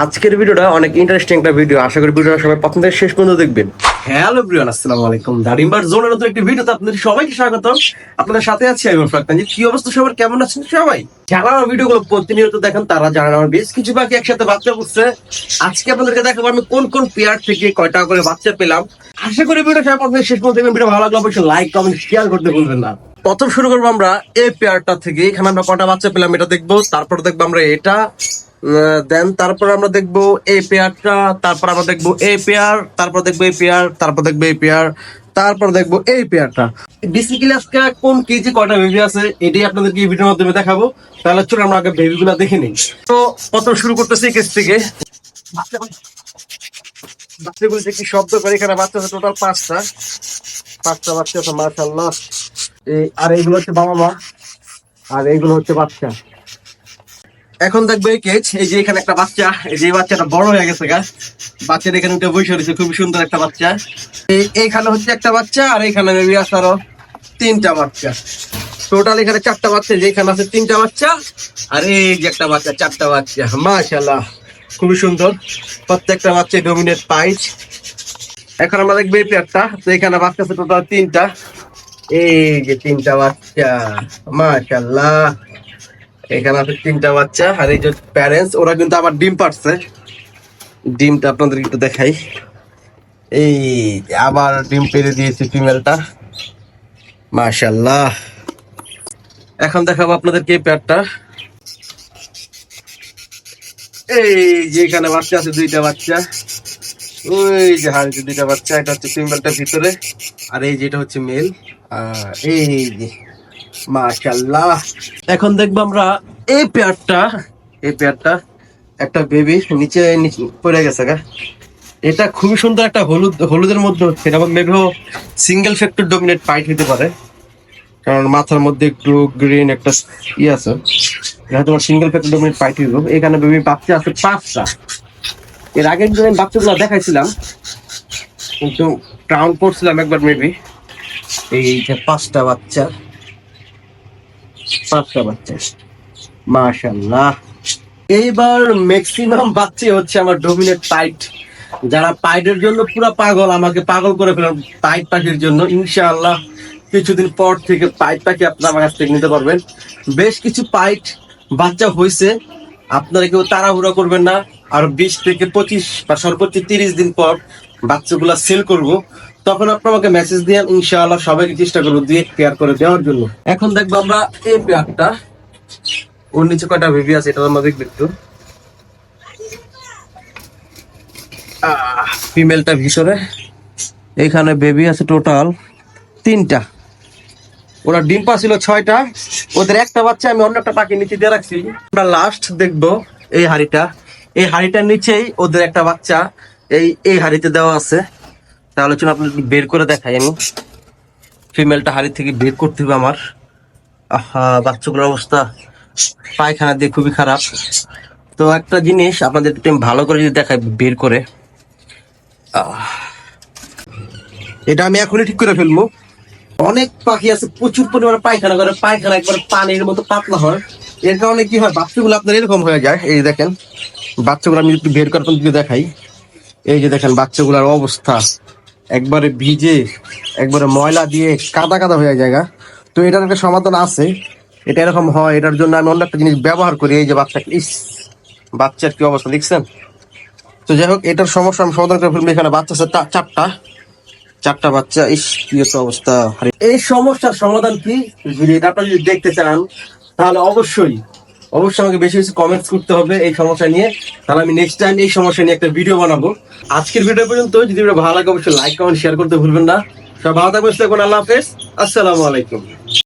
আজকের ভিডিওটা অনেক ইন্টারেস্টিং একটা ভিডিও আশা করি ভিডিওটা সবাই প্রথম থেকে শেষ পর্যন্ত দেখবেন। হ্যালো ব্রিয়ান আসসালামু আলাইকুম। দারিম্বার জোনের নতুন একটি ভিডিওতে আপনাদের সবাইকে স্বাগত আপনাদের সাথে আছি আমি ফাক্তান কি অবস্থা সবার? কেমন আছেন সবাই? যারা আমার ভিডিওগুলো প্রতিনিয়ত দেখেন, তারা জানেন আমার বেশ কিছু বাকি একসাথে বাচ্চা করছে আজকে আপনাদেরকে দেখাবো আমি কোন কোন পেয়ার থেকে কয়টা করে বাচ্চা পেলাম। আশা করি ভিডিও সবাই প্রথম শেষ পর্যন্ত দেখবেন। ভিডিও ভালো লাগলে অবশ্যই লাইক কমেন্ট শেয়ার করতে ভুলবেন না। প্রথম শুরু করব আমরা এই পেয়ারটা থেকে। এখানে আমরা কটা বাচ্চা পেলাম এটা দেখব। তারপর দেখব আমরা এটা দেন তারপর আমরা দেখব এই পেয়ারটা তারপর আমরা দেখব এই পেয়ার তারপর দেখব এই পেয়ার তারপর দেখব এই পেয়ার তারপর দেখব এই পেয়ারটা বেসিক্যালি আজকে কোন কেজি কয়টা বেবি আছে, এটাই আপনাদেরকে এই ভিডিওর মাধ্যমে দেখাবো। তাহলে চলুন আমরা আগে বেবি গুলা দেখে নিই। তো প্রথম শুরু করতেছি কেস থেকে। বাচ্চাগুলো কি শব্দ করে, এখানে বাচ্চা আছে টোটাল পাঁচটা। পাঁচটা বাচ্চা আছে মাশাল্লাহ এই, আর এইগুলো হচ্ছে বাবা মা আর এইগুলো হচ্ছে বাচ্চা। এখন দেখবে কেজ এই যে এখানে একটা বাচ্চা, এই যে বাচ্চাটা বড় হয়ে গেছে গা বাচ্চাটা এখানে উঠে বসে রয়েছে, খুবই সুন্দর একটা বাচ্চা। এই- এইখানে হচ্ছে একটা বাচ্চা, আর এইখানে মেবি আছে আরও তিনটা বাচ্চা। টোটাল এখানে চারটা বাচ্চা, যে এখানে আছে তিনটা বাচ্চা, আর এই যে একটা বাচ্চা, চারটা বাচ্চা। মাশাল্লাহ খুবই সুন্দর। প্রত্যেকটা বাচ্চা ডোমিনেট পাইট এখন আমরা দেখব এই পেয়ারটা তো এখানে বাচ্চা আছে টোটাল তিনটা। এই যে তিনটা বাচ্চা মাশাল্লাহ এখানে আছে তিনটা বাচ্চা আর এই যে প্যারেন্টস ওরা কিন্তু আবার ডিম পারছে ডিমটা আপনাদের একটু দেখাই। এই আবার ডিম পেরে দিয়েছে ফিমেলটা মাশাল্লাহ এখন দেখাবো আপনাদেরকে এই প্যারটা। এই যে এখানে বাচ্চা আছে, দুইটা বাচ্চা। ওই যে হাড়িতে দুইটা বাচ্চা, এটা হচ্ছে ফিমেলটা ভিতরে। আর এই যেটা হচ্ছে মেল আর এই যে মাশাল্লাহ এখন দেখব আমরা এই পেয়ারটা এই পেয়ারটা একটা বেবি নিচে পড়ে গেছে গা। এটা খুবই সুন্দর একটা হলুদ, হলুদের মধ্যে হচ্ছে। এটা মেবি সিঙ্গেল ফ্যাক্টর ডোমিনেট পাইট হতে পারে। কারণ মাথার মধ্যে একটু গ্রিন একটা ই আছে। এটা তোমার সিঙ্গেল ফ্যাক্টর ডোমিনেট পাইট হইব। এখানে বেবি বাচ্চা আছে পাঁচটা। এর আগের দিন আমি বাচ্চাগুলো দেখাইছিলাম। কিন্তু কাউন্ট করছিলাম একবার মেবি এই যে পাঁচটা বাচ্চা মাশাল্লাহ এইবার ম্যাক্সিমাম হচ্ছে আমার ডোমিনেট পাইট যারা পাইটের জন্য পুরো পাগল, আমাকে পাগল করে ফেলেন পাখির জন্য, ইনশাআল্লাহ। কিছুদিন পর থেকে পাইট পাখি আপনারা আমার কাছ থেকে নিতে পারবেন। বেশ কিছু পাইট বাচ্চা হয়েছে আপনারা কেউ তাড়াহুড়া করবেন না। আর বিশ থেকে পঁচিশ বা সর্বোচ্চ তিরিশ দিন পর বাচ্চাগুলা সেল করব। তখন আপনি আমাকে মেসেজ দিয়ে ইনশাআল্লাহ সবাইকে চেষ্টা করব দিয়ে পেয়ার করে দেওয়ার জন্য। এখন দেখব আমরা এই পেয়ারটা, ওর নিচে কয়টা বেবি আছে এটা আমরা দেখব একটু। ফিমেলটা ভিতরে, এখানে বেবি আছে টোটাল তিনটা। ওরা ডিম পাছিল ছয়টা, ওদের একটা বাচ্চা আমি অন্য একটা পাখি নিচে দিয়ে রাখছি। আমরা লাস্ট দেখব এই হাড়িটা। এই হাড়িটার নিচেই ওদের একটা বাচ্চা, এই এই হাড়িতে দেওয়া আছে। তাহলে চলুন আপনার বের করে দেখাই আমি। ফিমেলটা হাড়ি থেকে বের করতে হবে আমার। বাচ্চাগুলোর অবস্থা। পায়খানা দিয়ে খুবই খারাপ। তো একটা জিনিস আপনাদের একটু ভালো করে যদি দেখাই, বের করে। এটা আমি এখনই ঠিক করে ফেলব। অনেক পাখি আছে, প্রচুর পরিমাণে পায়খানা করে। পায়খানা একবার পানির মতো পাতলা হয়। এর কারণে কি হয়, বাচ্চাগুলো আপনার এরকম হয়ে যায়। এই দেখেন, বাচ্চাগুলো আমি একটু বের করে আপনাদেরকে দেখাই। এই যে দেখেন, বাচ্চাগুলোর অবস্থা। একবারে ভিজে, একবারে ময়লা দিয়ে কাদা কাদা হয়ে যায় গা। তো এটার একটা সমাধান আছে। এটা এরকম হয়, এটার জন্য আমি অন্য একটা জিনিস ব্যবহার করি, এই যে বাচ্চা, ইস, বাচ্চার কি অবস্থা দেখছেন? তো যাই হোক, এটার সমস্যা আমি সমাধান করে ফেলব এখানে, বাচ্চা আছে চারটা। চারটা বাচ্চা, ইস, কি অবস্থা এই সমস্যার সমাধান কি? যদি আপনারা যদি দেখতে চান, তাহলে অবশ্যই অবশ্যই আমাকে বেশি বেশি কমেন্টস করতে হবে এই সমস্যা নিয়ে। তাহলে আমি নেক্সট টাইম এই সমস্যা নিয়ে একটা ভিডিও বানাবো। আজকের ভিডিও পর্যন্ত যদি ভিডিও ভালো লাগে, অবশ্যই লাইক কমেন্ট শেয়ার করতে ভুলবেন না। সব ভালো থাকবেন, আল্লাহ হাফেজ। আসসালামু আলাইকুম।